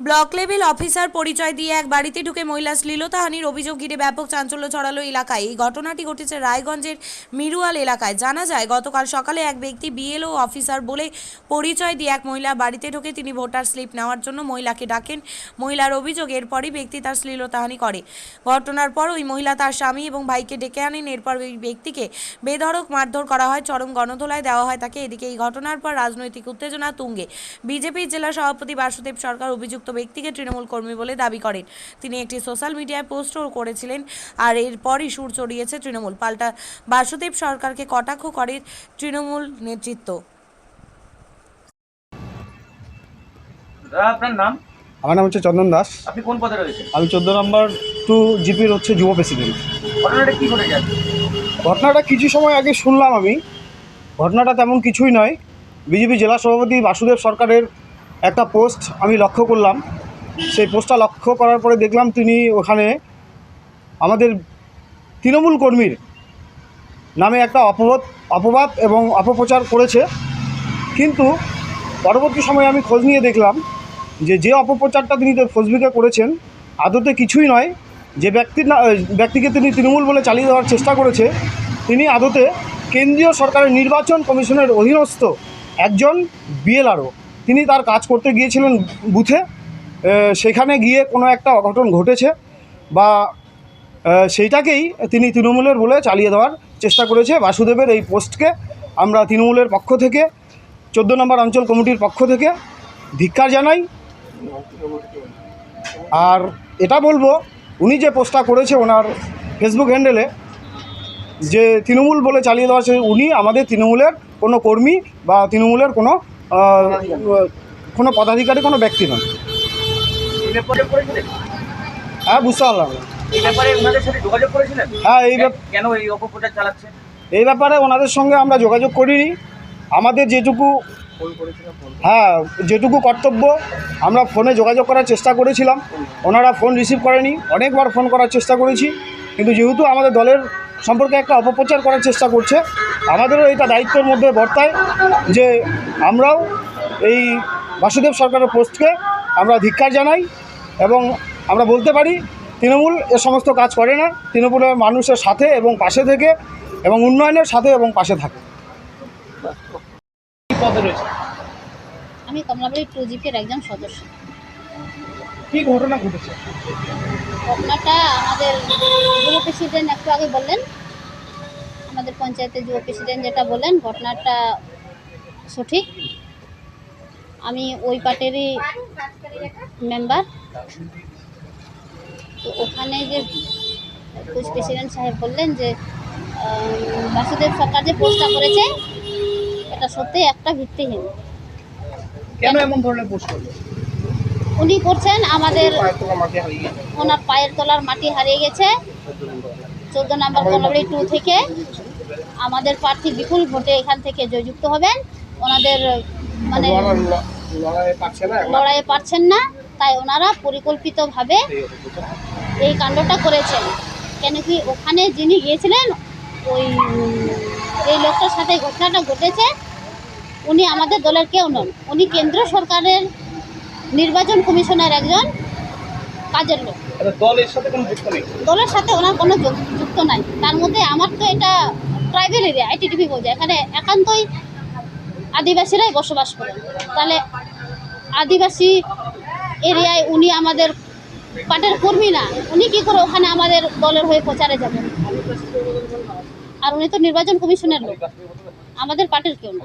Block level officer পরিচয় দিয়ে এক বাড়িতে ঢুকে মহিলা শ্লীলতাহানির অভিযোগ ঘিরে ব্যাপক চাঞ্চল্য ছড়ালো এলাকায়। এই ঘটনাটি ঘটেছে রায়গঞ্জের মিরুয়াল এলাকায়। জানা যায়, গতকাল সকালে এক ব্যক্তি বিএলও অফিসার বলে পরিচয় দিয়ে এক মহিলা বাড়িতে ঢুকে তিনি ভোটার স্লিপ নেওয়ার জন্য মহিলাকে ডাকেন। মহিলার অভিযোগ, এরপরই ব্যক্তি তার শ্লীলতাহানি করে। ঘটনার পর ওই মহিলা তার স্বামী এবং ভাইকে ডেকে আনেন। এরপর ওই ব্যক্তিকে বেধড়ক মারধর করা হয়, চরম গণধোলায় দেওয়া হয় তাকে। এদিকে এই ঘটনার পর রাজনৈতিক উত্তেজনা তুঙ্গে। বিজেপির জেলা সভাপতি বাসুদেব সরকার অভিযুক্ত ব্যক্তিকে তৃণমূল কর্মী বলে দাবি করেন। তিনি একটি সোশ্যাল মিডিয়ায় পোস্টও করেছিলেন আর এরপরই সুর চড়িয়েছে তৃণমূল। পাল্টা বাসুদেব সরকারকে কটাক্ষ করে তৃণমূল নেতৃত্ব। আপনার নাম? আমার নাম হচ্ছে চন্দন দাস। আপনি কোন পদে রয়েছেন? আমি চোদ্দ নম্বর টু জিপির হচ্ছে যুব প্রেসিডেন্ট। ঘটনাটা কি ঘটে যাচ্ছে ঘটনাটা কিছু সময় আগে শুনলাম আমি। ঘটনাটা তেমন কিছুই নয়। বিজেপি জেলা সভাপতি বাসুদেব সরকারের একটা পোস্ট আমি লক্ষ্য করলাম। সেই পোস্টটা লক্ষ্য করার পরে দেখলাম তিনি ওখানে আমাদের তৃণমূল কর্মীর নামে একটা অপবাদ অপবাদ এবং অপপ্রচার করেছে। কিন্তু পরবর্তী সময়ে আমি খোঁজ নিয়ে দেখলাম যে যে অপপ্রচারটা তিনি ফেসবুকে করেছেন, আদতে কিছুই নয়। যে ব্যক্তির ব্যক্তিকে তিনি তৃণমূল বলে চালিয়ে দেওয়ার চেষ্টা করেছে, তিনি আদতে কেন্দ্রীয় সরকারের নির্বাচন কমিশনের অধীনস্থ একজন বিএলআরও তিনি তার কাজ করতে গিয়েছিলেন বুথে সেখানে গিয়ে কোনো একটা অঘটন ঘটেছে বা সেইটাকেই তিনি তৃণমূলের বলে চালিয়ে দেওয়ার চেষ্টা করেছে। বাসুদেবের এই পোস্টকে আমরা তৃণমূলের পক্ষ থেকে, চোদ্দ নম্বর অঞ্চল কমিটির পক্ষ থেকে ধিক্কার জানাই। আর এটা বলব, উনি যে পোস্টটা করেছে ওনার ফেসবুক হ্যান্ডেলে, যে তৃণমূল বলে চালিয়ে দেওয়া উনি আমাদের তৃণমূলের কোনো কর্মী বা তৃণমূলের কোনো কোনো পদাধিকারী, কোনো ব্যক্তি নন হ্যাঁ বুঝতে পারলাম। হ্যাঁ এই এই ব্যাপারে ওনাদের সঙ্গে আমরা যোগাযোগ করিনি। আমাদের যেটুকু হ্যাঁ যেটুকু কর্তব্য, আমরা ফোনে যোগাযোগ করার চেষ্টা করেছিলাম। ওনারা ফোন রিসিভ করেনি। অনেকবার ফোন করার চেষ্টা করেছি। কিন্তু যেহেতু আমাদের দলের সম্পর্কে একটা অপপ্রচার করার চেষ্টা করছে। আমাদেরও এটা দায়িত্বের মধ্যে বর্তায় যে আমরাও এই বাসুদেব সরকারের পোস্টকে আমরা ধিক্ষার জানাই এবং আমরা বলতে পারি তৃণমূল এ সমস্ত কাজ করে না। তৃণমূলের মানুষের সাথে এবং পাশে থেকে এবং উন্নয়নের সাথে এবং পাশে থাকে। আমি কমলাবাড়ি টু জিপির একজন সদস্য। কি ঘটনা ঘটেছে? ঘটনাটা আমাদের যুব প্রেসিডেন্ট একটু আগে বললেন। আমাদের পঞ্চায়েতের যুব প্রেসিডেন্ট যেটা বললেন ঘটনাটা সঠিক। আমি ওই পার্টিরই মেম্বার। তো ওখানে যে কুচ প্রেসিডেন্ট সাহেব বললেন যে বাসুদেব সরকার যে পোস্টটা করেছে এটা সত্যি একটা ভিত্তিহীন। কেন এমন ধরনের পোস্ট করল? উনি করছেন আমাদের ওনার পায়ের তলার মাটি হারিয়ে গেছে। চোদ্দ নম্বর কলবড়ি টু থেকে আমাদের প্রার্থী বিপুল ভোটে এখান থেকে জয়যুক্ত হবেন। ওনাদের মানে লড়াই লড়াইয়ে পারছেন না তাই ওনারা পরিকল্পিতভাবে এই কাণ্ডটা করেছেন। কেন কি ওখানে যিনি গিয়েছিলেন ওই এই লোকটার সাথে ঘটনাটা ঘটেছে। উনি আমাদের দলের কেউ নন উনি কেন্দ্র সরকারের নির্বাচন কমিশনের একজন কাজের লোক। দল সাথে কোনো যুক্ত নেই? দলের সাথে ওনার কোনো যুক্ত নাই। তার মধ্যে আমার তো এটা ট্রাইবেল এরিয়া আইটিডিপি বোঝা এখানে একান্তই আদিবাসীরাই বসবাস করেন তাহলে আদিবাসী এরিয়ায় উনি আমাদের পার্টির কর্মী না উনি কি করে ওখানে আমাদের দলের হয়ে প্রচারে যাবেন আর উনি তো নির্বাচন কমিশনের লোক। আমাদের পার্টির কেউ না।